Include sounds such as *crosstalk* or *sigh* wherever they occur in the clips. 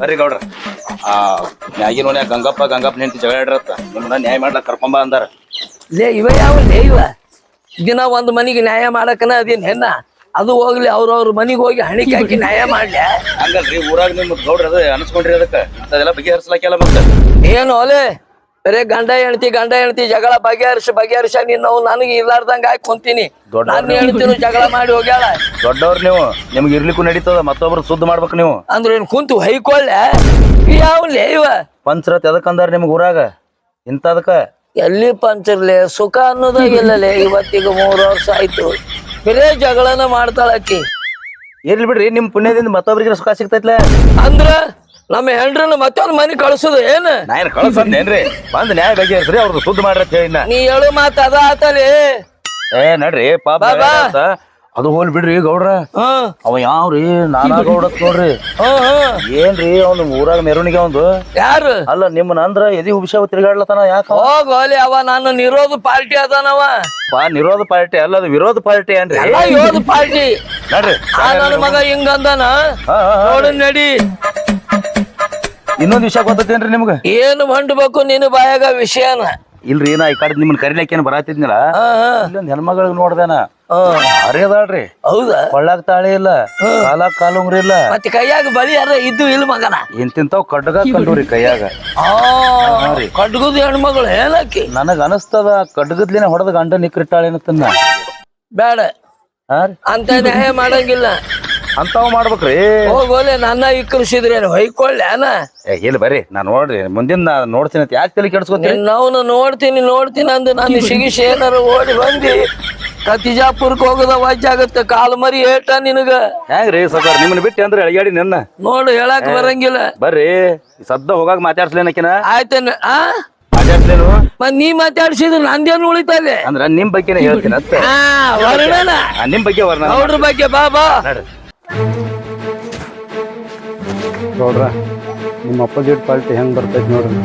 ಬರ್ರಿ ಗೌಡ್ರ. ಆ ಮ್ಯಾಗಿನ ಮನ್ಯಾಗ ಗಂಗಪ್ಪ ಗಂಗಪ್ಪ ಹೆಂಡತಿ ಜಗಳ ಆಡಿರತ್ತ ನಿಮ್ಮನ್ನ ನ್ಯಾಯ ಮಾಡ್ಲಕ್ ಕರ್ಕೊಂಬ ಅಂದಾರ. ಲೇ ಇವ ಯಾವ ಲೇ ಇವ? ದಿನ ಒಂದ್ ಮನಿಗೆ ನ್ಯಾಯ ಮಾಡಕನ ಅದೇನ್ ಹೆಣ್ಣ? ಅದು ಹೋಗ್ಲಿ ಅವ್ರವ್ರ ಮನಿಗೆ ಹೋಗಿ ಹಣಿಕೆ ಹಾಕಿ ನ್ಯಾಯ ಮಾಡ್ಲಿ? ಹಂಗಲ್ರಿ ಊರಾಗ ನಿಮ್ ಗೌಡ್ರ ಅದ ಅನ್ಸ್ಕೊಂಡ್ರಿ ಅದಕ್ಕೆ. ಅದೆಲ್ಲ ಬಗೆಹರಿಸ್ಲಾಕೆಲ್ಲ ಮತ್ತೆ. ಏನು ಒಲೆ ಬರೇ ಗಂಡ ಹೆಣ್ತಿ ಗಂಡ ಹೆಣ್ತಿ ಜಗಳ ಬಗೆಹರಿಸಿ ಬಗೆಹರಿಸ ನೀನು ನನಗೆ ಇರ್ಲಾರ್ದಂಗ ಹಾಕಿ ಕುಂತೀನಿ. ದೊಡ್ಡ ನಾನು ಹೇಳ್ತೀನಿ ಜಗಳ ಮಾಡಿ ಹೋಗ್ಯಾಳ. ದೊಡ್ಡವ್ರು ನೀವು. ನಿಮ್ಗೆ ಇರ್ಲಿಕ್ಕೂ ನಡೀತದ ಮತ್ತೊಬ್ರು ಸುದ್ದ ಮಾಡ್ಬೇಕು ನೀವು. ಅಂದ್ರೆ ಏನ್ ಕುಂತು ಹೈಕೊಳ್ಳೆ ಯಾವ ಲೇ ಇವ. ಪಂಚರತ್ ಎದಕ್ ಅಂದಾರ ನಿಮ್ಗೆ ಊರಾಗ? ಇಂಥದಕ್ಕ? ಎಲ್ಲಿ ಪಂಚರ್ಲೆ? ಸುಖ ಅನ್ನೋದ ಇಲ್ಲಲೇ. ಇವತ್ತಿಗೆ ಮೂರು ವರ್ಷ ಆಯ್ತು. ಬರೇ ಜಗಳನ ಮಾಡ್ತಾಳಕ್ಕಿ ಇರ್ಲಿ ಬಿಡ್ರಿ ನಿಮ್ ಪುಣ್ಯದಿಂದ ಮತ್ತೊಬ್ರಿಗೆ ಸುಖ ಸಿಗ್ತೈತ್ಲೆ? ಅಂದ್ರ ನಮ್ಮ ಹೆಂಡ್ರನ್ನ ಮತ್ತೊಂದ್ ಮನಿ ಕಳ್ಸುದು ಏನ್ ನಾ ಏನ್ ಕಳ್ಸೇನ್ರಿ ಬಂದ್ ನ್ಯಾಯ ಬಗೆಹರಿಸ್ರಿ ಅವ್ರದ್ದು ಸುದ್ದ ಮಾಡ್ರಿ ಅಂತ ಹೇಳಿ ನಾ. ನೀ ಹೇಳು ಮಾತ ಅದ ಆತಲಿ ಏ ನಡ್ರಿ ಪಾಪ ಬಾ, ಬಾ. ಅಂತ ಅದು ಹೋಲ್ ಬಿಡ್ರಿ ಗೌಡ್ರ ಹ್ಮ್ ಅವ ಯಾವ್ರಿ ನಾನಾ ಗೌಡತ್ ನೋಡ್ರಿ ಹ್ಮ್ ಹ್ಮ್ ಏನ್ರಿ ಅವ್ನು ಊರಾಗ ಮೆರವಣಿಗೆ ಒಂದು ಯಾರು ಅಲ್ಲ ನಿಮ್ಮನ್ನ ಅಂದ್ರ ಎದಿ ಹುಬ್ಸ ತಿರುಗಾಡ್ಲತ್ತಾನ ಯಾಕ ಹೋಗ್ ಹೋಲಿ ಅವ ನಾನು ನಿರೋಧ ಪಾರ್ಟಿ ಅದಾನವ ಪಾ ನಿರೋಧ ಪಾರ್ಟಿ ಅಲ್ಲ ಅದು ವಿರೋಧ ಪಾರ್ಟಿ ಏನ್ರಿ ಎಲ್ಲ ಯೋಧ ಪಾರ್ಟಿ ನಡ್ರಿ ಆ ನನ್ನ ಮಗ ಹಿಂಗಂದಾನ ಹಾ, ಹಾ, ಹಾ. ನೋಡು ನಡಿ ಇನ್ನೊಂದ್ ವಿಷಯ ಗೊತ್ತೇನ್ರಿ ನಿಮ್ಗ? ಏನು ಮಂಡಬೇಕು ನಿನ್ನ ಬಾಯಾಗ ವಿಷಯನ? ಇಲ್ರಿ ನಾ ಈ ಕಡೆ ನಿಮ್ಮನ್ನ ಕರಿಲಕ್ಕೇನು ಹಾ ಇಲ್ಲೊಂದ್ ಹೆಣ್ಮಗಳಿಗೆ ನೋಡ್ದೇನ? ಹಾ. ಹೌದಾ? ಕೊಳ್ಳಾಗ ತಾಳಿ ಇಲ್ಲ ಕಾಲಾಗ ಕಾಲುಂಗ್ರಿ ಇಲ್ಲ. ಮತ್ತೆ ಕೈಯಾಗ ಬಳಿ ಅರ ಇದ್ದು ಇಲ್ಲ ಮಗನ? ಇಂತಿಂತಾವ್ ಕಡ್ಗ ಕಂಡ್ರಿ ಕೈಯಾಗ. ಆ ಕಡ್ಗುದ್ ಹೆಣ್ಮಗಳು ಹೇಳಕ್ಕಿ ನನಗ ಅನಸ್ತದ ಕಡ್ಗದ್ಲಿನ ಹೊಡೆದ ಗಂಡ ನಿಕ್ರಿಟ್ಟಾಳೇನತ್ತನ್ನ ಬೇಡ. ಹಾ ಅಂತ ನ್ಯಾಯ ಮಾಡಂಗಿಲ್ಲ. ಅಂತಾವ್ ಮಾಡ್ಬೇಕ್ರಿ. ಹೋಗೋಲೆ ನನ್ನ ಇಕ್ಕರಿಸಿದ್ರೇನು ಹೊಯ್ಕೊಳ್ಳೆ ಅನ ಏ ಇಲ್ಲ ಬರ್ರಿ ನಾ ನೋಡ್ರಿ ಮುಂದಿನ ನಾ ನೋಡ್ತೀನಿ ಅಂತ ಯಾಕೆ ತಲೆ ಕೆಡ್ಸ್ಕೊತೀನಿ ನಾವು ನೋಡ್ತೀನಿ ನೋಡ್ತೀನಿ ಅಂದು ನಾನು ಸಿಗಿಸಿ ಏನಾರು ಓಡಿ ಬಂದಿ ಕತಿಜಾಪುರಕ್ಕೆ ಹೋಗದ ವಜ್ಜಾಗತ್ತೆ ಕಾಲು ಮರಿ ಏಟ ನಿನಗ. ಹೆಂಗ್ರಿ ಸರ್ ನಿಮ್ಮನ್ನ ಬಿಟ್ಟು ಅಂದ್ರೆ ಅಳಿಗಾಡಿ ನಿನ್ನ? ನೋಡು ಹೇಳಕ್ ಬರಂಗಿಲ್ಲ. ಬರ್ರಿ ಸದ್ದ ಹೋಗಾಕ ಮಾತಾಡ್ಸ್ಲೇನಕಿನ ಆಯ್ತೇನ ಆ? ಮಾತಾಡ್ಸ್ಲೇನು? ಮತ್ ನೀ ಮಾತಾಡ್ಸಿದ್ರು ನಂದೇನು ಉಳಿತದೆ ಅಂದ್ರ ನಿಮ್ ಬಗ್ಗೆನೇ ಹೇಳ್ತೀನಿ ವರ್ಣನ. ನಿಮ್ ಬಗ್ಗೆ ವರ್ಣ ಅವ್ರ ಬಗ್ಗೆ ಬಾ ಬಾ. ನಡ್ರಿ ನಿಮ್ಮ ಅಪೋಸಿಟ್ ಪಾರ್ಟಿ ಹೆಂಗ್ ಬರ್ತೈತಿ ನೋಡ್ರಿ.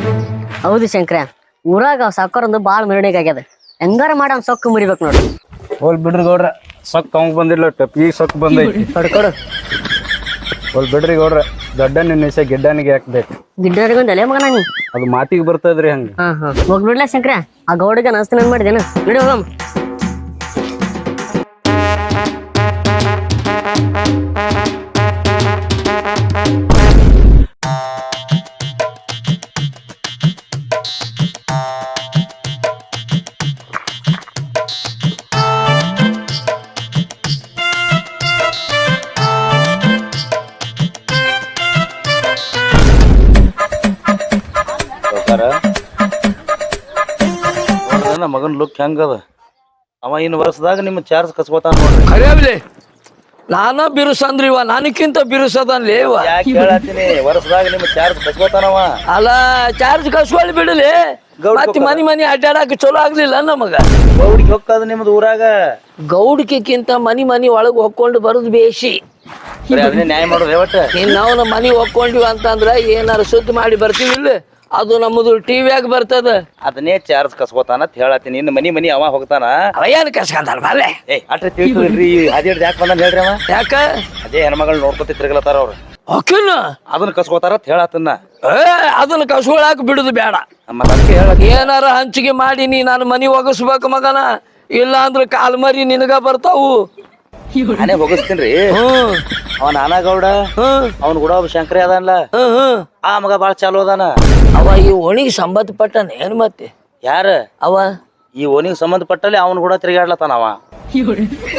ಹೌದು ಶಂಕರ ಊರಾಗ ಸಕ್ಕರೊಂದು ಬಾಳ ಮೆರವಣಿಗೆ ಆಗ್ಯದ. ಹೆಂಗಾರ ಮಾಡ ಸೊಕ್ಕ ಸೊಕ್ಕು ಮುರಿಬೇಕು ನೋಡ್ರಿ. ಹೋಲ್ ಬಿಡ್ರಿ ಗೌಡ್ರ ಸೊಕ್ ಅವಂಗ್ ಬಂದಿಲ್ಲ ಟಪ್ಪಿಗೆ ಸೊಕ್ ಬಂದೈತಿ. ಕೊಡು ಕೊಡು ಹೋಲ್ ಬಿಡ್ರಿ ಗೌಡ್ರ ದೊಡ್ಡನ ನಿಸ ಗಿಡ್ಡನಿಗೆ ಹಾಕ್ಬೇಕು. ಎಲೆ ಮಗನ ನೀ? ಅದು ಮಾತಿಗೆ ಬರ್ತದ್ರಿ ಹಂಗ. ಹಾ ಹಾ. ಹೋಗ್ಬಿಡ್ಲ ಶಂಕರ ಆ ಗೌಡಿಗೆ ನಸ್ತ ಮಾಡಿದೇನ? ನಡಿ ಹೋಗಮ್. ಮಗನ್ ಲುಕ್ ಹೆಂಗದ ಅವ ಇನ್ನು ವರ್ಷದಾಗ ನಿಮ್ಮ ಚಾರ್ಜ್ ಕಸ್ಕೋತಾನ ನೋಡ್ರಿ. ನಾನ ನಾನ ಬಿರುಸಂದ್ರಿ ಇವ ನನಕ್ಕಿಂತ ಬಿರುಸದನ್ಲಿ ಇವ. ಯಾಕೆ ಹೇಳತ್ತೀನಿ ವರ್ಷದಾಗ ನಿಮ್ಮ ಚಾರ್ಜ್ ಕಸ್ಕೋತಾನವ ಅಲ್ಲ ಚಾರ್ಜ್ ಕಸ್ಕೊಳ್ಳಿ ಬಿಡಲಿ. ಗೌಡ್ ಮತ್ತೆ ಮನಿ ಮನಿ ಅಡ್ಡಾಡಕ್ ಚಲೋ ಆಗ್ಲಿಲ್ಲ ನಮಗ. ಗೌಡಿಗೆ ಹೊಕ್ಕದ ನಿಮ್ದು ಊರಾಗ? ಗೌಡಿಕೆಕ್ಕಿಂತ ಮನಿ ಮನಿ ಒಳಗ್ ಹೊಕ್ಕೊಂಡು ಬರುದು ಬೇಸಿ ಬರೀ ಅದನ್ನೇ ನ್ಯಾಯ ಮಾಡೋದು ಒಟ್ಟ ಇನ್ ನಾವು ಮನಿ ಹೊಕ್ಕೊಂಡಿವ ಅಂತಂದ್ರ ಏನಾರ ಸುದ್ದಿ ಮಾಡಿ ಬರ್ತೀವಿ ಇಲ್ಲ ಅದು ನಮ್ಮದು ಟಿವಿಯಾಗ ಬರ್ತದ. ಅದನ್ನೇ ಚಾರ್ಜ್ ಕಸ್ಕೋತಾನ ಅಂತ ಹೇಳತ್ತೀನಿ. ಇನ್ನು ಮನಿ ಮನಿ ಅವ ಹೋಗ್ತಾನ. ಅವ ಏನ್ ಕಸ್ಕಂತಾನ ಬಾಲೆ ಏ ಅದೇ ಯಾಕೆ ಬಂದ ಹೇಳ್ರಿ ಅವ. ಯಾಕ? ಅದೇ ಹೆಣ್ಮಗಳು ನೋಡ್ಕೊತಿ ತಿರ್ಗಲತ್ತಾರ ಅವ್ರು. ಹೊಕ್ಕನ? ಅದನ್ನ ಕಸ್ಕೋತಾರ ಅಂತ ಹೇಳತ್ತನ್ನ. ಏ ಅದನ್ನ ಕಸ್ಕೊಳಕ್ ಬಿಡುದು ಬೇಡ. ಮತ್ತೆ ಅದಕ್ಕೆ ಹೇಳ ಏನಾರ ಹಂಚಿಗೆ ಮಾಡಿ ನೀ ನಾನು ಮನಿ ಒಗಸ್ಬೇಕು ಮಗನ? ಇಲ್ಲ ಅಂದ್ರೆ ಕಾಲ್ ಮರಿ ನಿನಗ ಬರ್ತಾವು. ನಾನೇ ಹೋಗಿಸ್ತೀನ್ರಿ ಹ್ಮ್. ಅವ ನಾನಾಗೌಡ ಹ್ಮ್. ಅವನ್ ಕೂಡ ಒಬ್ಬ ಶಂಕರಿ ಅದಾನಲ್ಲ. ಹ್ಮ್ ಹ್ಮ್. ಆ ಮಗ ಬಾಳ ಚಾಲು ಅದಾನ. ಅವ ಈ ಓಣಿಗೆ ಸಂಬಂಧಪಟ್ಟನ ಏನ್ ಮತ್ತೆ? ಯಾರ? ಅವ? ಈ ಓನಿಗೆ ಸಂಬಂಧಪಟ್ಟಲ್ಲಿ ಅವನ್ ಕೂಡ ತಿರುಗಾಡ್ಲತ್ತಾನ ಅವ.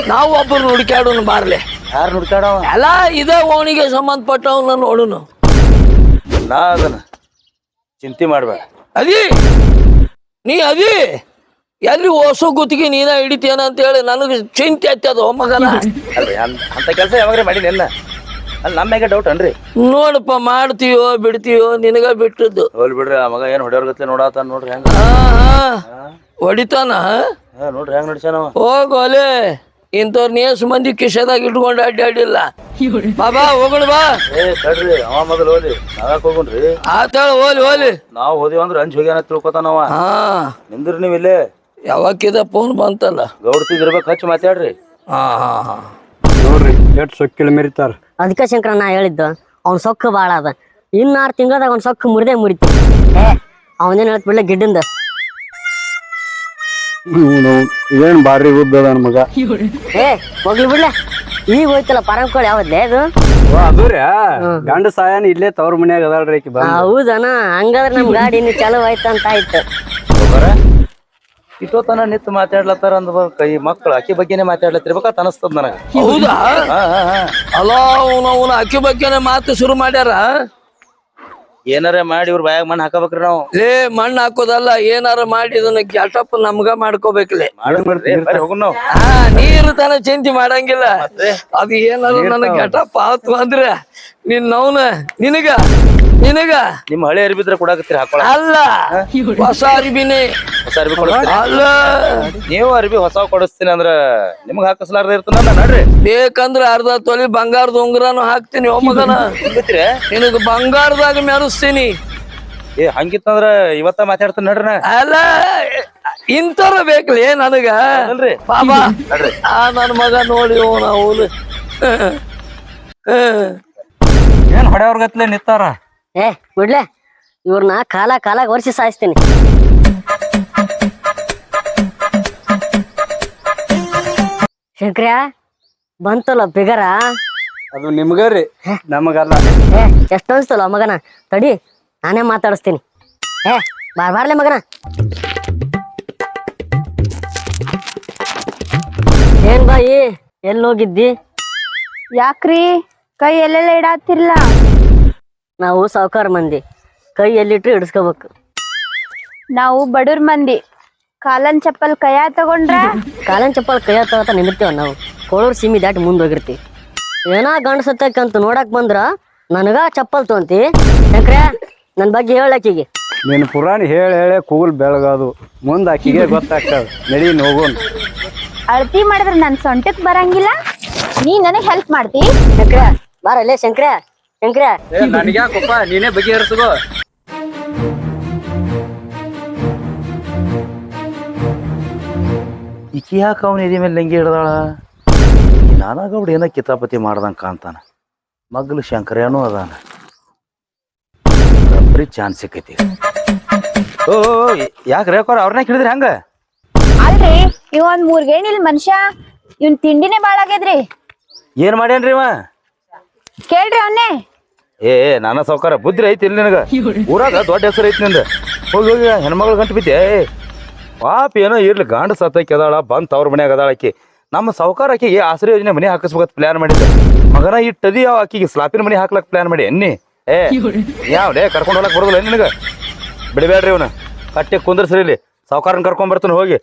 ನಾವು ಒಬ್ಬರು ಹುಡುಕ್ಯಾಡೋನು ಬಾರ್ಲೆ. ಯಾರು ನುಡ್ಕಾಡವ ಎಲ್ಲ ಇದೇ ಓಣಿಗೆ ಸಂಬಂಧಪಟ್ಟವನ್ನ ನೋಡುನು. ನಾ ಅದನ್ನ ಚಿಂತೆ ಮಾಡ್ಬೇಡ. ಅದಿ ನೀ ಅದಿ ಎಲ್ಲಿ ಹೊಸ ಗುತ್ತಿಗೆ ನೀನ ಹಿಡಿತೇನ ಅಂತ ಹೇಳಿ ನನಗೆ ಚಿಂತೆ ಆಯ್ತದ ಮಗನ? ಅಂತ ಕೆಲಸ ಯಾವಾಗ್ರೆ ಮಾಡಿ ನಿನ್ನ. ಅಲ್ಲಿ ನಮ್ಮ ಮ್ಯಾಗೆ ಡೌಟ್ ಅನ್ರಿ ನೋಡಪ್ಪ ಮಾಡ್ತೀವೋ ಬಿಡ್ತೀಯೋ ನಿನಗ ಬಿಟ್ಟದ್ದು. ಹೋಲ್ ಬಿಡ್ರಿ ಆ ಮಗ ಏನ್ ಹೊಡೆಯೋರ್ ಗತ್ಲೆ ನೋಡಾತಾನ ನೋಡ್ರಿ ಹೆಂಗ? ಹೊಡಿತಾನ? ಹಾ ನೋಡ್ರಿ ಹೆಂಗ್ ನಡ್ಸ್ಯಾನವ ಹೋಗೋಲೆ ಇಂಥವ್ರ ನೇಸ್ ಮಂದಿ ಕಿಶೆದಾಗ ಇಟ್ಕೊಂಡು ಅಡ್ಡಾಡಿಲ್ಲ ಬಾಬಾ ಹೋಗೋಣ ಬಾ. ಏ ತಡ್ರಿ ಅವ ಮೊದಲು ಹೋಲಿ. ನಾವ್ಯಾಕೆ ಹೋಗುಣ್ರಿ? ಆತಾಳ ಹೋಲಿ ಹೋಲಿ. ನಾವ್ ಹೋದಿವ್ ಅಂದ್ರೆ ಅಂಜ್ ಹೋಗ್ಯಾನ ತಿಳ್ಕೊತಾನವ ಹಾ. ನಿಂದ್ರಿ ನೀವ್ ಇಲ್ಲೇ ಯಾವಕ್ಕಿದ ಫೋನ್ ಬಂತಲ್ಲ. ಗೌಡ್ತಿಗಿರ್ಬೇಕು ಹಚ್ಚಿ ಮಾತಾಡ್ರಿ. ಹಾ ಹಾ ಹಾ. ಎಷ್ಟ್ ಸೊಕ್ಕಿಲ್ ಮೆರಿತಾರ. ಅದಕ್ಕೆ ಶಂಕರ ನಾ ಹೇಳಿದ್ದು ಅವ್ನ ಸೊಕ್ಕು ಬಾಳ ಅದ. ಇನ್ನಾರು ತಿಂಗಳದಾಗ ಒಂದ್ ಸೊಕ್ಕು ಮುರಿದೇ ಮುರಿತಿ. ಅವನೇನ್ ಹೇಳ್ತ ಬಿಡ್ಲೆ ಗಿಡ್ಡಿಂದ. ಏನ್ ಬಾರಿ ಉದ್ದ ನನ್ ಮಗ. ಏ ಹೋಗ್ಲಿ ಬಿಡ್ಲೆ. ಈಗ ಹೋಯ್ತಲ್ಲ ಪರಂಕೋಳಿ ಯಾವ್ದೇ ಅದು? ಓ ಅದುರ್ಯ ಗಂಡ ಸಾಯನ ಇಲ್ಲೇ ತವ್ರ ಮನ್ಯಾಗ ಅದಾಳ್ರಿ ಆಕಿ ಬಂದ್. ಹೌದನ ಹಂಗಾದ್ರೆ ನಮ್ ಗಾಡಿ ಇನ್ನು ಚಲೋ ಆಯ್ತು ಅಂತ ಆಯ್ತು. ಇಟ್ಟೋತನ ನಿಂತು ಮಾತಾಡ್ಲತ್ತಾರ ಅಂದ ಈ ಮಕ್ಕಳು ಅಕ್ಕಿ ಬಗ್ಗೆನೇ ಮಾತಾಡ್ಲತ್ತಿರ್ಬೇಕಂತ ಅನಸ್ತದ ನನಗ. ಹೌದಾ? ಅಲ್ಲ ಅವನು ಅವನ ಅಕ್ಕಿ ಬಗ್ಗೆನೆ ಮಾತು ಶುರು ಮಾಡ್ಯಾರ? ಏನಾರ ಮಾಡಿ ಇವ್ರ ಬಾಯಾಗ ಮಣ್ಣು ಹಾಕಬೇಕ್ರಿ ನಾವು. ಏ ಮಣ್ಣು ಹಾಕೋದಲ್ಲ ಏನಾರ ಮಾಡಿ ಇದನ್ನ ಗ್ಯಾಟಪ್ ನಮ್ಗ ಮಾಡ್ಕೋಬೇಕ್ಲೆ ಹಾ ನೀರು ತನ ಚಿಂತೆ ಮಾಡಂಗಿಲ್ಲ. ಅದು ಏನಾರ ನನಗೆ ಗ್ಯಾಟಪ್ ಆತು ಅಂದ್ರೆ ನಿನ್ ನವ್ನ ನಿನಗ. ನಿನಗ? ನಿಮ್ಮ ಹಳೆ ಅರ್ಬಿದ್ರೆ ಕೊಡಾಕತ್ತೀರಿ ಹಾಕೊಳ. ಅಲ್ಲ. ಹೊಸ ಅರಿಬಿನಿ ಹೊಸ ಅರಿವಿ ಕೊಡಿಸ್ತೀರಿ ಅಲ್ಲ. ನೀವು ಅರಿವಿ ಹೊಸ ಕೊಡಿಸ್ತೀನಿ ಅಂದ್ರ ನಿಮ್ಗೆ ಹಾಕಸ್ಲಾರ್ದ ಇರ್ತನಲ್ಲ ನಡ್ರಿ. ಬೇಕಂದ್ರ ಅರ್ಧ ತೊಲಿ ಬಂಗಾರದ ಉಂಗುರನು ಹಾಕ್ತೀನಿ ಒಮ್ಮಗನ ನಿನಗ ಬಂಗಾರದಾಗ ಮೆರೆಸ್ತೀನಿ. ಏ ಹಂಗಿತ್ತಂದ್ರ ಇವತ್ತ ಮಾತಾಡ್ತೀನಿ ನಡ್ರಿ ನಾ. ಅಲ್ಲ ಇಂಥವ್ರ ಬೇಕಲೇ ನನಗ? ಅಲ್ರಿ ಬಾಬಾ ನಡ್ರಿ. ಆ ನನ್ನ ಮಗ ನೋಡಿ ನಾವು ಏನ್ ಹೊಡೆಯವ್ರಗತ್ಲೆ ನಿತ್ತಾರ ಏ ಬಿಡ್ಲೆ ಇವ್ರನ್ನ ಕಾಲ ಕಾಲ ವರ್ಷಿ ಸಾಯಿಸ್ತೀನಿ. ಶಂಕ್ರ ಬಂತಲ್ಲ ಬಿಗರ? ಅದು ನಿಮ್ಗರಿ ನಮಗಲ್ಲ. ಏ ಎಷ್ಟು ಅನ್ಸ್ತಲ್ಲ ಮಗನ? ತಡಿ ನಾನೇ ಮಾತಾಡಿಸ್ತೀನಿ. ಏ ಬಾರ್ ಬಾರ್ಲೆ ಮಗನ. ಏನ್ ಬಾಯಿ ಎಲ್ಲೋಗಿದ್ದಿ? ಯಾಕ್ರಿ? ಕೈ ಎಲ್ಲೆಲ್ಲ ಇಡಾತಿರ್ಲ? ನಾವು ಸಾವುಕಾರ ಮಂದಿ. ಕೈ ಎಲ್ಲಿಟ್ರು ಹಿಡಿಸ್ಕೋಬೇಕು. ನಾವು ಬಡವ್ರ ಮಂದಿ. ಕಾಲನ್ ಚಪ್ಪಲ್ ಕೈಯ ತಗೊಂಡ್ರ? *laughs* ಕಾಲನ್ ಚಪ್ಪಲ್ ಕೈಯ ತಗೋತ ನಿಂದಿರ್ತೀವ ನಾವು. ಕೋಳೂರ್ ಸೀಮಿ ದಾಟಿ ಮುಂದೋಗಿರ್ತಿ ಏನೋ ಸತ್ತಕ್ಕಂತ ನೋಡಕ್ ಬಂದ್ರ ನನಗ ಚಪ್ಪಲ್ ತೊಂತಿ ಯಾಕ್ರೆ ನನ್ ಬಗ್ಗೆ ಹೇಳಕ್ಕಿಗೆ ನಿನ್ ಪುರಾಣ ಹೇಳಿ ಹೇಳಿ ಕೂಲ್ ಬೆಳಗಾದು. ಮುಂದ್ ಆಕಿಗೆ ಗೊತ್ತಾಗ್ತದ. ನಡಿ ಹೋಗೋನ್. ಅಳತಿ ಮಾಡಿದ್ರೆ ನನ್ ಸೊಂಟಕ್ ಬರಂಗಿಲ್ಲ. ನೀ ನನಗ್ ಹೆಲ್ಪ್ ಮಾಡ್ತಿ. ಶಂಕ್ರ ಬಾರಲ್ಲೇ ಶಂಕ್ರ. ಶಂಕ್ರ ನನಗ್ಯಾಕಪ್ಪ? ನೀನೇ ಬಗೆಹರಿಸ್ಕೋ ಈಕಿ ಯಾಕೆ ಅವನ ಎದೆ ಮೇಲೆ ಲಂಗಿ ಹಿಡ್ದಾಳ? ನಾನಾಗೌಡ ಏನೋ ಕಿತಾಪತಿ ಮಾಡ್ದಂಗ ಕಾಣ್ತಾನ. ಮಗ್ಲು ಶಂಕರೇನೂ ಅದಾನ. ಬರೀ ಚಾನ್ಸ್ ಸಿಕ್ಕೈತಿ. ಓ ಯಾಕ ರೇಕೋರ್ ಅವ್ರನ್ನ ಹಿಡಿದ್ರಿ ಹಂಗ? ಅಲ್ರಿ ಇವ್ ಒಂದ್ ಮೂರ್ಗೇನಿಲ್ ಮನುಷ್ಯ ಇವನ್ ತಿಂಡಿನೇ ಬಾಳಾಗ್ಯದ್ರಿ. ಏನ್ ಮಾಡ್ಯಾನ್ರಿ ಇವ? ಕೇಳ್ರಿ ಅವನ್ನೇ ಏ ನಾನ ಸಾವ್ಕಾರ ಬುದ್ಧಿ ಐತಿ ಇಲ್ಲಿ ನಿನಗ. ಊರಾಗ ದೊಡ್ಡ ಹೆಸರು ಐತಿ ನಿಂದ. ಹೋಗಿ ಹೋಗಿ ಹೆಣ್ಮಗಳು ಗಂಟು ಬಿದ್ದೆ. ಪಾಪ ಏನೋ ಇರ್ಲಿ ಗಾಂಡ ಸತ್ತಕ್ಕೆ ಅದಾಳ ಬಂತ ಅವ್ರ ಮನ್ಯಾಗ ಅದಾಳ ಆಕಿ. ನಮ್ಮ ಸಾವ್ಕಾರ ಆಕಿಗೆ ಆಶ್ರಯ ಯೋಜನೆ ಮನೆ ಹಾಕಿಸ್ಬೇಕಂತ ಪ್ಲಾನ್ ಮಾಡಿದ್ದೆ. ಮಗನ ಇಟ್ಟದಿ ಯಾವ ಆಕಿಗೆ ಸ್ಲಾಪಿನ ಮನೆ ಹಾಕ್ಲಕ್ ಪ್ಲಾನ್ ಮಾಡಿ ಎನ್ನಿ? ಏ ಯಾವ ಡೇ ಕರ್ಕೊಂಡು ಹೋಗಕ್ ಬರೋದಿಲ್ಲ ನಿನಗ? ಬಿಡಬೇಡ್ರಿ ಇವನ. ಕಟ್ಟೆ ಕುಂದ್ರಸ್ರಿ ಇಲ್ಲಿ. ಸಾವುಕಾರನ ಕರ್ಕೊಂಡ್ ಬರ್ತಾನೆ ಹೋಗಿ.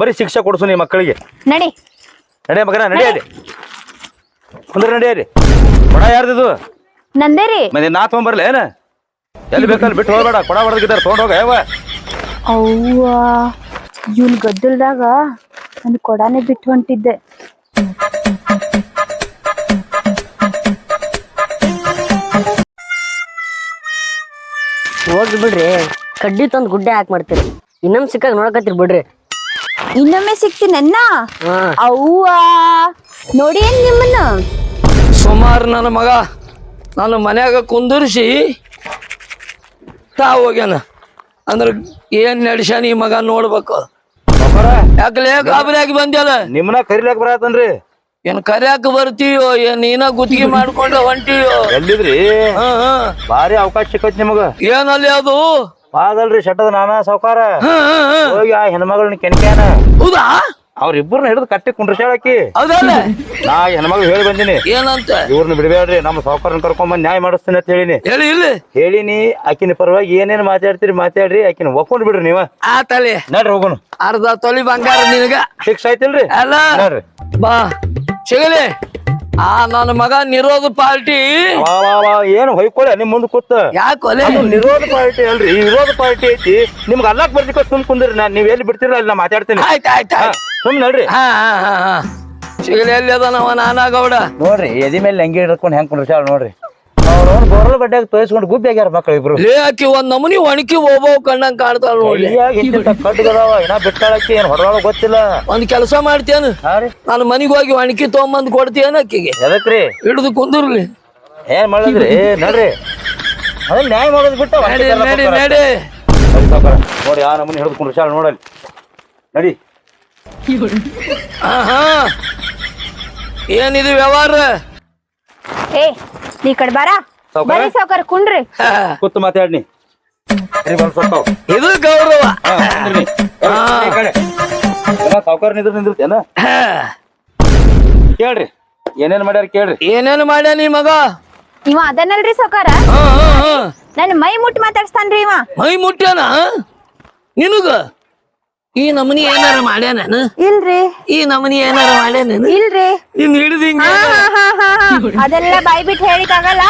ಬರೀ ಶಿಕ್ಷೆ ಕೊಡ್ಸು ನೀ ಮಕ್ಕಳಿಗೆ. ನಡಿ. ನಡೆ ಮಗನ ನಡಿಯಲ್ಲಿ ಕುಂದ್ರ ರೀ ಬಡ ಯಾರ್ದಿದು ನಂದೇ ರೀ ಮತ್ತೆ ನಾ ತೊಗೊಂಬರ್ಲ ಏನ? ಎಲ್ಲಿ ಬೇಕಲ್ಲಿ ಬಿಟ್ಟು ಹೋಗ್ಬೇಡ ಕೊಡ ಹೊಡೆದಿದ್ದಾರೆ ತೊಗೊಂಡೋಗ ಯಾವ ಅವ್ವ ಇವ್ನ ಗದ್ದಲ್ದಾಗ ನನ್ ಕೊಡಾನೆ ಬಿಟ್ಟು ಹೊಂಟಿದ್ದೆ. ಹೋಗಿ ಬಿಡ್ರಿ ಕಡ್ಡಿ ತಂದು ಗುಡ್ಡೆ ಹಾಕ್ ಮಾಡ್ತೀರಿ ಇನ್ನೊಮ್ಮೆ ಸಿಕ್ಕಾಗ ನೋಡಕತ್ತೀರಿ ಬಿಡ್ರಿ. ಇನ್ನೊಮ್ಮೆ ಸಿಗ್ತೀನನ್ನ ಹಾ. ಅವ್ವ ನೋಡಿ ಏನ್ ನಿಮ್ಮನ್ನ? ಸುಮಾರು ನನ್ನ ಮಗ. ನಾನು ಮನ್ಯಾಗ ಕುಂದಿರ್ಸಿ ತಾ ಹೋಗ್ಯಾನ. ಅಂದ್ರ ಏನ್ ನಡೆಸ್ಯಾನ ಈ ಮಗ ನೋಡ್ಬೇಕು. ಯಾಕಲೇ ಗಾಬರಿ ಆಗಿ ಬಂದ್ಯಲ್ಲ ನಿಮ್ಮನ್ನ ಕರಿಲಾಕ್ ಬರತ್ತನ್ರಿ ಏನ್ ಕರ್ಯಾಕ ಬರ್ತೀಯೋ ಏನ್ ನೀನ ಗುತ್ತಿಗೆ ಮಾಡ್ಕೊಂಡು ಹೊಂಟಿಯೋ? ಎಲ್ಲಿದ್ರಿ? ಭಾರಿ ಅವಕಾಶ ಸಿಕ್ಕತ್ ನಿಮಗ. ಏನಲ್ಲಿ ಅದು? ಪಾದಲ್ರಿ ಶಟದ ನಾನಾ ಸಾವ್ಕಾರ. ಹೋಗಿ ಆ ಹೆಣ್ಮಗಳನ್ನ ಕೆನ್ಕ್ಯಾನ ಹೌದಾ? ಅವ್ರಿಬ್ಬರನ್ನ ಹಿಡಿದು ಕಟ್ಟಿ ಕುಂಡ್ರಸಾಳಕಿ ಹೌದಲ್ಲ? ನಾ ಹೆಣ್ಮಗಳು ಹೇಳಿ ಬಂದಿನಿ. ಏನಂತ? ಇವ್ರನ್ನ ಬಿಡಬೇಡ್ರಿ ನಮ್ಮ ಸಾವುಕಾರನ ಕರ್ಕೊಂಡ್ ಬಂದ್ ನ್ಯಾಯ ಮಾಡಿಸ್ತೀನಿ ಅಂತ ಹೇಳಿನಿ. ಹೇಳಿ ಇಲ್ಲಿ ಹೇಳಿನಿ ಆಕಿನ ಪರವಾಗಿ ಏನೇನ್ ಮಾತಾಡ್ತೀರಿ ಮಾತಾಡ್ರಿ ಆಕಿನ ಒಪ್ಕೊಂಡ್ ಬಿಡ್ರಿ ನೀವ. ತಲೆ. ನಡ್ರಿ ಹೋಗೋಣ ಅರ್ಧ ತೊಲಿ ಬಂಗಾರ ನಿನಗ. ಫಿಕ್ಸ್ ಆಯ್ತಿಲ್ರಿ? ಅಲ್ಲ? ನೋಡ್ರಿ. ಬಾ ಸಿಗಲಿ. ಆ ನನ್ನ ಮಗ ನಿರೋಧ ಪಾರ್ಟಿ ವಾ ವಾ ವಾ ಏನು ಹೊಯ್ಕೊಳ್ಳಿ ನಿಮ್ ಮುಂದ್ ಕೂತ. ಯಾಕೆ ಅದು ನಿರೋಧ ಪಾರ್ಟಿ ಅಲ್ರಿ ನಿರೋಧ ವಿರೋಧ ಪಾರ್ಟಿ ಐತಿ. ನಿಮ್ಗೆ ಅಲ್ಲಾಕ್ ಬರ್ದಿಕ್ಕ ಸುಮ್ ಕುಂದ್ರಿ ನಾನ್ ನೀವ್ ಎಲ್ಲಿ ಬಿಡ್ತೀರ ಅಲ್ಲಿ ನಾ ಮಾತಾಡ್ತೀನಿ. ಆಯ್ತಾಯ್ತಾ ಆಯ್ತು ಹಾ, ಆಯ್ತು ಸುಮ್ ನಡ್ರಿ ಹಾ ಹಾ ಹಾ ಹಾ. ಸಿಗಲಿ ಎಲ್ಲಿ ಅದಾನವ? ನಾನಾಗೌಡ ನೋಡ್ರಿ ಎದಿ ಮೇಲೆ ಲಂಗಿ ಹಿಡ್ಕೊಂಡು ಹೆಂಗ್ ಕುಂಡ್ರಿ ನೋಡ್ರಿ. ಅವ್ರವ್ರ ಬೋರ್ಲ ಬಡ್ಡ್ಯಾಗ ತೋರಿಸ್ಕೊಂಡು ಗುಬ್ಬಿ ಆಗ್ಯಾರ ಮಕ್ಳು ಇಬ್ರು. ಲೇ ಆಕಿ ಒಂದ್ ನಮೂನಿ ಒಣಕಿ ಹೋಗ್ಬೋವ್ ಕಣ್ಣಂಗ್ ಕಾಣ್ತಾಳ ನೋಡಿ ಕಡ್ಗದಾವ ಇನ್ನ ಬಿಟ್ಟಾಳಕ್ಕಿ ಏನ್ ಹೊರೊಳಗ ಗೊತ್ತಿಲ್ಲ. ಒಂದ್ ಕೆಲಸ ಮಾಡ್ತೇನು. ಹಾ ರೀ. ನಾನು ಮನಿಗ್ ಹೋಗಿ ಒಣಕಿ ತಗೊಂಬಂದ್ ಕೊಡ್ತೇನ ಅಕ್ಕಿಗೆ ಎದಕ್ರಿ? ಹಿಡಿದು ಕುಂದಿರ್ಲಿ. ಏನ್ ಮಾಡಿದ್ರಿ ನಡ್ರಿ. ಅದನ್ನ ನ್ಯಾಯ ಮಾಡೋದು ಬಿಟ್ಟು ನಡಿ ನಡಿ. ನಡಿ. ಆ ನಮೂನಿ ಹಿಡಿದುಕೊಂಡು ಶಾಲೆ ನೋಡಲಿ ನಡಿ. ಏನಿದು ವ್ಯವಹಾರ? ಏ ನೀ ಕಡೆ ಬಾರ. ಸಾವ್ಕಾರ? ಬರೀ ಸಾವ್ಕಾರ ಕುಂಡ್ರಿ. ಕೂತು ಮಾತಾಡ್ನಿ. ಸರಿ ಬಂದ್ ಸ್ವಲ್ಪ. ಇದು ಗೌರವ. ಸಾವುಕಾರ ನಿದ್ರ ನಿಂದಿರ್ತೇನ ಹಾ, ಕೇಳ್ರಿ. ಏನೇನ್ ಮಾಡ್ಯಾರ ಕೇಳ್ರಿ. ಏನೇನು ಮಾಡ್ಯಾನ ನೀ ಮಗ? ಇವ ಅದನ್ನಲ್ರಿ ಸಾವ್ಕಾರ? ಹಾ, ಹಾ, ಹಾ. ನನ್ ಮೈ ಮುಟ್ಟಿ ಮಾತಾಡ್ಸ್ತಾನ್ರಿ ಇವ. ಮೈ ಮುಟ್ಟ್ಯಾನ? ನಿನಗ? ಈ ನಮನಿ ಏನಾರ ಮಾಡ್ಯಾನ ಇಲ್ರಿ. ಈ ನಮನಿ ಏನಾರ ಮಾಡ್ಯಾನ ಇಲ್ರಿ. ನೀನ್ ಹಿಡಿದು ಹಿಂಗ. ಅದೆಲ್ಲ ಬಾಯ್ ಬಿಟ್ಟು ಹೇಳಿಕಾಗಲ್ಲ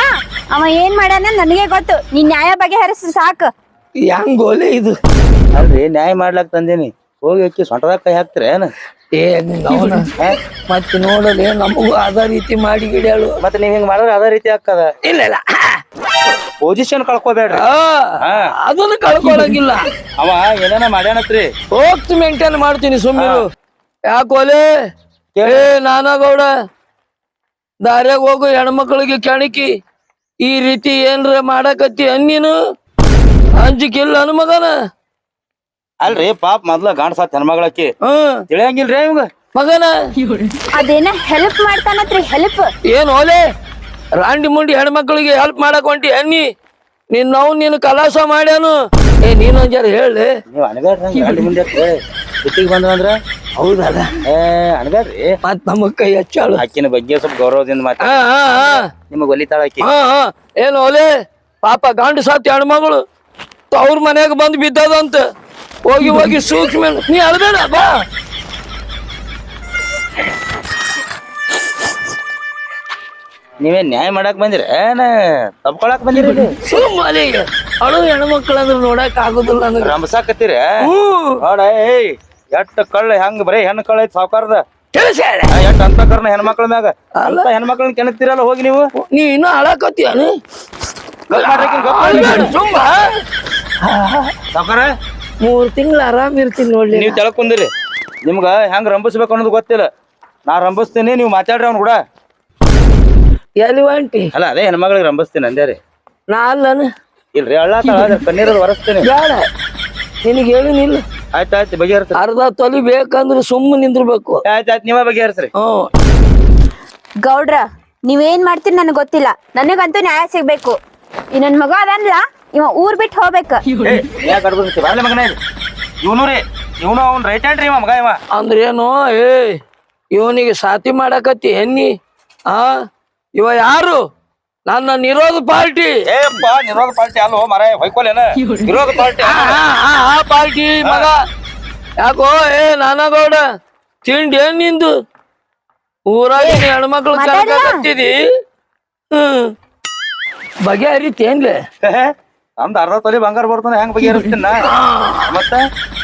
ಅವ ಏನ್ ಮಾಡ್ಯಾನ ನನಗೆ ಗೊತ್ತು. ನೀ ನ್ಯಾಯ ಹರಿಸು ಸಾಕು. ಹೆಂಗ್ ಗೋಲೆ ಇದು? ಅಲ್ರಿ ನ್ಯಾಯ ಮಾಡ್ಲಾಕ್ ತಂದೇನಿ. ಹೋಗಿ ಅಕ್ಕಿ ಸೊಂಟದಾಗ ಕೈ ಹಾಕ್ತಿರ ಏನ? ಏ ನಿನ್ನ ಮತ್ತೆ ನೋಡಲಿ ನಮಗೂ ಅದ ರೀತಿ ಮಾಡಿ ಗಿಡ ಮತ್ತೆ ನೀವ್ ಹಿಂಗ್ ಮಾಡಿದ್ರೆ ಅದೇ ರೀತಿ ಹಾಕದ ಇಲ್ಲ ಇಲ್ಲ. ಪೊಸಿಷನ್ ಕಳ್ಕೊಬೇಡ್ರಿ. ಹಾ ಅದನ್ನು ಕಳ್ಕೊಳಂಗಿಲ್ಲ. ಅವ ಏನೇನ ಮಾಡ್ಯಾನತ್ರಿ? ಹೋಗ್ತಿ ಮೇಂಟೈನ್ ಮಾಡ್ತೀನಿ ಸುಮ್ಮನೆ ಯಾಕೋಲೆ ಏ ನಾನಾಗೌಡ ದಾರ್ಯಾಗ ಹೋಗು ಹೆಣ್ಮಕ್ಳಿಗೆ ಕೆಣಕಿ. ಈ ರೀತಿ ಏನ್ರ ಮಾಡಾಕತ್ತಿ ಅನ್ನೀನು? ಅಂಜಿಕಿಲ್ಲ ಅನ್ ಮಗನ. ಅಲ್ರಿ ಪಾಪ ಮೊದ್ಲ ಗಾಂಡ್ ಸಾತ್ ಹೆಣ್ಮಗಳಕ್ಕಿ. ಹ್ಮ್ ತಿಳಿಯಂಗಿಲ್ರಿ ಇವಾಗ? ಮಗನ. ಅದೇನ ಹೆಲ್ಪ್ ಮಾಡ್ತಾನತ್ರಿ ಹೆಲ್ಪ್ ಏನ್ ಓಲೆ ರಾಂಡಿ ಮುಂಡಿ ಹೆಣ್ಮಕ್ಳಿಗೆ ಹೆಲ್ಪ್ ಮಾಡಕ್ ಹೊಂಟಿ. ಅನ್ನಿ ನಿನ್ ನಾವು ನೀನು ಕಲಾಸ ಮಾಡ್ಯಾನು. ಏ ನೀನೊಂದ್ ಜರ ಹೇಳಿ. ನೀವು ಅಣಬೇಡ್ರಿ ಗಂಡ ಮುಂದೆ ಸಿಟ್ಟಿಗೆ ಬಂದ್ರಂದ್ರ ಹೌದಲ್ಲ. ಏ ಅಣಬೇಡ್ರಿ ಮತ್ ನಮ್ಮ ಕೈ ಹಚ್ಚಾಳು. ಆಕಿನ ಬಗ್ಗೆ ಸ್ವಲ್ಪ ಗೌರವದಿಂದ ಮಾತಾಡ ಹಾ ಹಾ ಹಾ. ನಿಮಗ್ ಒಲಿತಾಳ ಆಕಿ. ಹಾ ಹಾ. ಏನು ಒಲೆ? ಪಾಪ ಗಂಡು ಸಾತ್ ಹೆಣ್ಮಗಳು. ಅವ್ರ ಮನ್ಯಾಗ ಬಂದು ಬಿದ್ದದಂತ. ಹೋಗಿ ಹೋಗಿ ಸೂಕ್ಷ್ಮ ನೀ ಅಳ್ಬೇಡ ಬಾ. ನೀವೇ ನ್ಯಾಯ ಮಾಡಕ್ ಬಂದಿರ? ಏನ ತಪ್ಕೊಳಕ್ ಬಂದಿರಿ ಸುಮ್ಮನೆ ಅಳು ಹೆಣ್ಮಕ್ಳಂದ್ರ ನೋಡಕ್ ಆಗುದಿಲ್ಲ ನನಗೆ. ರಂಬಸಾಕತ್ತೀರ ಹ್ಮ್ ನೋಡ ಏಯ್ ಎಟ್ಟ ಕಳ್ಳ ಹೆಂಗ್ ಬರೀ ಹೆಣ್ಣು ಕಳ್ಳ ಐತಿ ಸಾವ್ಕಾರದ? ಎಟ್ ಅಂತ ಕರ್ನ ಹೆಣ್ಮಕ್ಳ ಮ್ಯಾಗ? ಅಂತ ಹೆಣ್ಮಕ್ಳನ್ನ ಕೆಣಕ್ತಿರಲ್ಲ ಹೋಗಿ ನೀವು? ನೀ ಇನ್ನೂ ಸಾವ್ಕಾರ? ಮೂರ್ ತಿಂಗಳ ಆರಾಮ್ ಇರ್ತೀನಿ ನೋಡ್ಲಿ ನೀವ್ ತೆಳಕೊಂದಿರಿ ನಿಮ್ಗ ಹೆಂಗ್ ರಂಬಿಸ್ಬೇಕು ಅನ್ನೋದು ಗೊತ್ತಿಲ್ಲ. ನಾ ರಂಬಿಸ್ತೀನಿ ನೀವು ಮಾತಾಡ್ರಿ ಅವ್ನು ಕೂಡ. ಎಲ್ಲಿ ಹೊಂಟಿ ಅಲ್ಲ ಅದೇ ಹೆಣ್ಮಗಳಿಗೆ ರಂಬಿಸ್ತೀನಿ ಅಂದೇ ರೀ. ನಾ ಅಲ್ಲನ? ಇಲ್ರಿ ಅಳ್ಳ ಕಣ್ಣೀರಲ್ಲಿ ಒರೆಸ್ತೀನಿ. ಬೇಡ ನಿನಗೆ ಹೇಳಿನಿಲ್ಲ ಆಯ್ತಾಯ್ತು ಆಯ್ತು ಬಗೆಹರಿಸ್ರಿ ಅರ್ಧ ತೊಲಿ ಬೇಕಂದ್ರೆ ಸುಮ್ಮ ನಿಂದಿರ್ಬೇಕು. ಆಯ್ತಾಯ್ತು ನೀವ ನೀವೇ ಬಗೆಹರಿಸ್ರಿ ಹ್ಮ್ ಗೌಡ್ರ ನೀವೇನ್ ಮಾಡ್ತೀರಿ ನನಗೆ ಗೊತ್ತಿಲ್ಲ. ನನಗಂತೂ ನ್ಯಾಯ ಸಿಗ್ಬೇಕು. ಈ ನನ್ ಮಗ ಅದನ್ಲ ಇವ ಊರ್ ಬಿಟ್ಟು ಹೋಗ್ಬೇಕ. ಯಾಕೆ ಕಡ್ಬಿಡ್ತಿ ಬಾರ್ಲೆ ಮಗನೇ ಇವನು ರೀ ಇವನು ಅವ್ನ್ ರೈಟ್ ಹ್ಯಾಂಡ್ ರೀ ಇವ ಮಗ ಇವ. ಅಂದ್ರೇನು? ಏ ಇವನಿಗೆ ಸಾತಿ ಮಾಡಕತ್ತಿ ಎನ್ನಿ ಆ? ಇವ ಯಾರು? ನನ್ನ ನಿರೋಧ ಪಾರ್ಟಿ. ಏಪ್ಪ ನಿರೋಧ ಪಾರ್ಟಿ ಅಲ್ಲೋ ಮರ ಹೊಯ್ಕೊಲೇನ? ನಿರೋಧ ಪಾರ್ಟಿ ಆ, ಆ, ಆ, ಆ ಪಾರ್ಟಿ ಮಗ. ಯಾಕೋ ಏ ನಾನಗೌಡ ತಿಂಡಿ ಏನ್ ನಿಂದು? ಊರಾಗ ಹೆಣ್ಮಕ್ಳು? ಕರ್ಕತ್ತಿದಿ ಹ್ಮ್. ಬಗೆಹರಿತೇನ್ಲೆ ನಮ್ದು ಅರ್ಧ ತೊಲಿ ಬಂಗಾರ ಬರ್ತಾನೆ ಹೆಂಗ್ ಬಗೆಹರಿಸ್ತೀನಿ ಮತ್ತೆ ಮತ್ತ?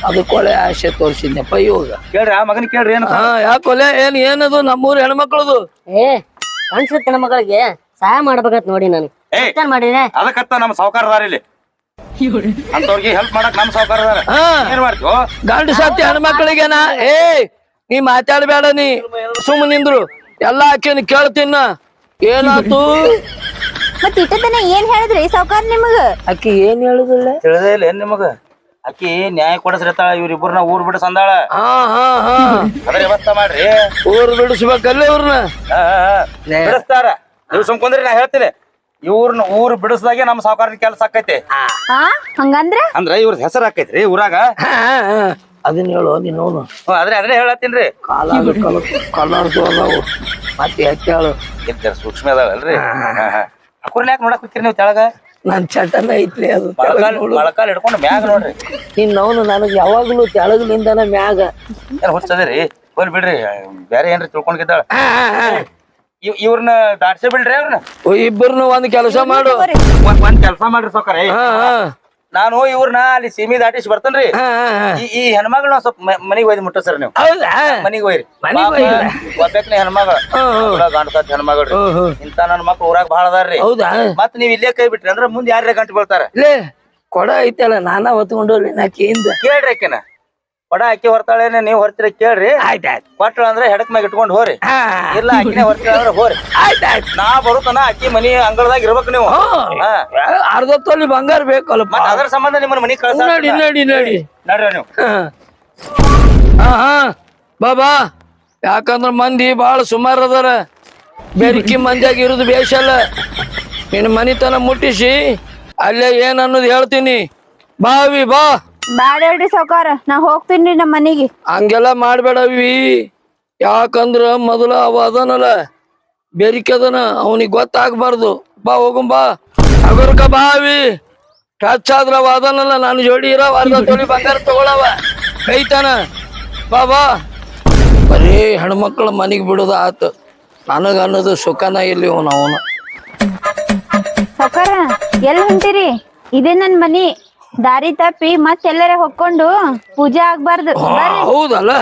ಅದು ಕೊಳೆ ಆಸೆ ತೋರ್ಸಿದ್ನಪ್ಪ ಇವಾಗ. ಕೇಳ್ರಿ ಆ ಮಗನ ಕೇಳ್ರಿ ಏನು ಹಾ ಯಾಕೊಲೆ ಏನ್ ಏನದು ನಮ್ಮೂರ್ ಹೆಣ್ಮಕ್ಳದು? ಏ ಕಾಣಿಸುತ್ತೆ ನಮ್ಮ ಮಗಳಿಗೆ. ಸಹಾಯ ಮಾಡ್ಬೇಕಂತ ನೋಡಿ ನಾನು. ಏಯ್ ಏನ್ ಮಾಡಿದೆ ಅದಕ್ಕತ್ತ ನಮ್ಮ ಸಾವುಕಾರದಾರ ಇಲ್ಲಿ. ಅಂತವ್ರಿಗೆ ಹೆಲ್ಪ್ ಮಾಡಕ್ ನಮ್ಮ ಸಾವುಕಾರದಾರ. ಹಾ. ಏನ್ ಮಾಡ್ತೀವೋ ಗಂಡು ಸತ್ತಿ ಹೆಣ್ಮಕ್ಳಿಗೆನ? ಏ ನೀ ಮಾತಾಡ್ಬೇಡ ನೀ. ಸುಮ್ಮ ನಿಂದ್ರು. ಎಲ್ಲಾ ಆಕಿನ ಕೇಳ್ತೀನ. ಏನಾತು? ಮತ್ ಇಟ್ಟದನ್ನ ಏನ್ ಹೇಳಿದ್ರಿ ಸಾವುಕಾರ ನಿಮಗ? ಆಕಿ ಏನ್ ಹೇಳುದಿಲ್ಲ? ತಿಳಿದೇ ಇಲ್ಲ ಏನ್ ನಿಮಗ? ಅಕ್ಕಿ ನ್ಯಾಯ ಕೊಡಸ್ರತಾಳ ಇವ್ರಿಬ್ಬರನ್ನ ಊರ್ ಬಿಡ ಸಂದಾಳ. ಹಾ ಹಾ ಹಾ. ಅದ್ರ ವ್ಯವಸ್ಥೆ ಮಾಡ್ರಿ. ಊರ್ ಬಿಡಿಸ್ಬೇಕಲ್ಲ ಇವ್ರನ್ನ. ಬಿಡಿಸ್ತಾರ. ನೀವು ಸುಮ್ಕೊಂಡ್ರಿ ನಾ ಹೇಳ್ತೀನಿ. ಇವ್ರನ್ನ ಊರ್ ಬಿಡಿಸ್ದಾಗೆ ನಮ್ಮ ಸಾವುಕಾರನ ಕೆಲಸ ಆಕೈತಿ. ಹಾ. ಹಂಗಂದ್ರ? ಅಂದ್ರ ಇವ್ರದ್ ಹೆಸರು ಆಕೈತ್ರಿ ಊರಾಗ? ಹಾ, ಹಾ. ಅದನ್ನ ಹೇಳು ನೀನು ಹ್ಞೂ ಅದ್ರೆ ಅದ್ರೆ ಹೇಳತ್ತೀನ್ರಿ ಕಲರ್ದು ಅದಾವು. ಮತ್ತೆ ಹೆಚ್ಚಾಳು ಸೂಕ್ಷ್ಮ ಅದಾವಲ್ರಿ. ಅಕ್ರಲ್ ಯಾಕೆ ನೋಡಕ್ ಹೋಗ್ತೀರಿ ನೀವು ತೆಳಗ? ನನ್ ಚಟನ ಐತ್ಲಿ ಅದು ಮೊಳಕಾಲ್ ಮೊಳಕಾಲ್ ಹಿಡ್ಕೊಂಡು ಮ್ಯಾಗ ನೋಡ್ರಿ. ನಿನ್ನವನು ನನಗೆ ಯಾವಾಗ್ಲೂ ತೆಳಗಿಂದ ಮ್ಯಾಗ. ಏನ್ ಹುಚ್ಚದಿರಿ ಹೋಲ್ ಬಿಡ್ರಿ. ಬೇರೆ ಏನ್ರಿ ತಿಳ್ಕೊಂಡಿದ್ದಾಳ? ಇವ್ರನ್ನ ದಾಡ್ಸೇ ಬಿಡ್ರಿ ಅವ್ರನ್ನ ಇಬ್ಬರನ್ನು ಇಬ್ಬರ್ನು ಒಂದ್ ಕೆಲಸ ಮಾಡು. ಒಂದ್ ಒಂದ್ ಕೆಲಸ ಮಾಡ್ರಿ ಸೌಕರ್ಯ. ನಾನು ಇವ್ರನ್ನ ಅಲ್ಲಿ ಸೀಮಿ ದಾಟಿಸಿ ಬರ್ತೇನ್ರಿ. ಈ ಹೆಣ್ಮಗಳ ಸ್ವಲ್ಪ ಸ್ವಲ್ಪ ಮನಿಗೆ ಮುಟ್ಟ ಸರ್ ನೀವು. ಹೌದಾ? ಮನಿಗೆ ಒಬ್ಬನೇ ಮನಿಗ್ ಒಯ್ಯಿಲ್ಲ? ಒಬ್ಬಾಕಿನ ಹೆಣ್ಮಗಳ. ಹೆಣ್ಮಗಳ್ರಿ. ಹ್ಮ್, ಹ್ಮ್. ಇಂತ ನನ್ನ ಮಕ್ಳು ಊರಾಗ ಬಹಳ ಅದಾರ್ರಿ. ಹೌದಾ? ಮತ್ ನೀವ್ ಇಲ್ಲೇ ಕೈ ಬಿಟ್ರಿ ಅಂದ್ರ ಮುಂದೆ ಯಾರ್ಯಾರ ಗಂಟು ಬೀಳ್ತಾರ? ಲೇ ಕೊಡ ಐತಲ್ಲ ನಾನ ಹೊತ್ಕೊಂಡು ನಾಕಿಯಿಂದ ಕೇಳ್ರಿ ಆಕಿನ. ಕೊಡ ಅಕ್ಕಿ ಹೊರ್ತಾಳೇನೆ ನೀವ್ ಹೊರ್ತೀರ ಕೇಳ್ರಿ. ಆಯ್ತಾಯ್ತು ಕೊಟ್ಟಳ ಅಂದ್ರೆ ಹೆಡಕ್ ಮ್ಯಾಗ ಇಟ್ಕೊಂಡು ಹೋರಿ. ಇಲ್ಲ ಅಕ್ಕಿನೇ ಹೊರ್ತೀರ ಅಂದ್ರೆ ಹೋರಿ. ಆಯ್ತಾಯ್ತು ನಾ ಬರುತ್ತನ ಅಕ್ಕಿ ಮನಿ ಅಂಗಳದಾಗ ಇರ್ಬೇಕು ನೀವು. ಅರ್ಧ ತೊಲಿ ಬಂಗಾರ ಬೇಕಲ್ಲಪ್ಪ. ಮತ್ತ ಅದ್ರ ಸಂಬಂಧ ನಿಮ್ಮ ಮನಿ ಕಳ್ಸ ನೋಡಿ ನೋಡಿ ನಡಿ. ನಡ್ರಿ ನೀವು. ಬಾಬಾ ಯಾಕಂದ್ರ ಮಂದಿ ಬಾಳ ಸುಮಾರು ಅದಾರ. ಬೆರಕಿ ಮಂದಿಯಾಗ ಇರುದು ಬೇಷಲ್ಲ ನಿನ್ನ ಮನಿತನ ಮುಟ್ಟಿಸಿ ಅಲ್ಲೇ ಏನನ್ನೋದು ಅನ್ನೋದು ಹೇಳ್ತೀನಿ. ಬಾವಿ ಬಾ. ಬ್ಯಾಡ ಹೇಳ್ರಿ ಸಾವ್ಕಾರ ನಾ ಹೋಗ್ತೀನಿ ನಮ್ಮ ಮನೆಗೆ. ಹಂಗೆಲ್ಲ ಮಾಡ್ಬೇಡವಿ ಯಾಕಂದ್ರ ಮೊದಲ ಅವ ಅದನಲ್ಲ ಬೆರಿಕೆ ಅದನ ಅವನಿಗೆ ಗೊತ್ತಾಗ್ಬಾರ್ದು. ಬಾ ಹೋಗಂ ಬಾ. ಅಗರ್ಕ ಬಾವಿ ಟಚ್ ಆದ್ರ ಅವ ಅದನಲ್ಲ ನಾನು ಜೋಡಿ ಇರೋ ಅರ್ಧ ತೊಲಿ ಬಂಗಾರ ತಗೊಳವ. ಕೈತಾನ. ಬಾ ಬಾ. ಬರೀ ಹೆಣ್ಮಕ್ಳ ಮನೆಗೆ ಬಿಡೋದು ಆತು. ನನಗ ಅನ್ನೋದು ಸುಖನ ಇಲ್ಲಿ ಅವನು ಅವನು. ಸಾವ್ಕಾರ ಎಲ್ಲಿ ಹೊಂಟಿರಿ? ಇದೇ ನನ್ ಮನಿ. ದಾರಿ ತಪ್ಪಿ ಮತ್ತೆ ಎಲ್ಲರೇ ಹೊಕ್ಕೊಂಡು ಪೂಜೆ ಆಗ್ಬಾರ್ದು. ಹೌದಲ್ಲ?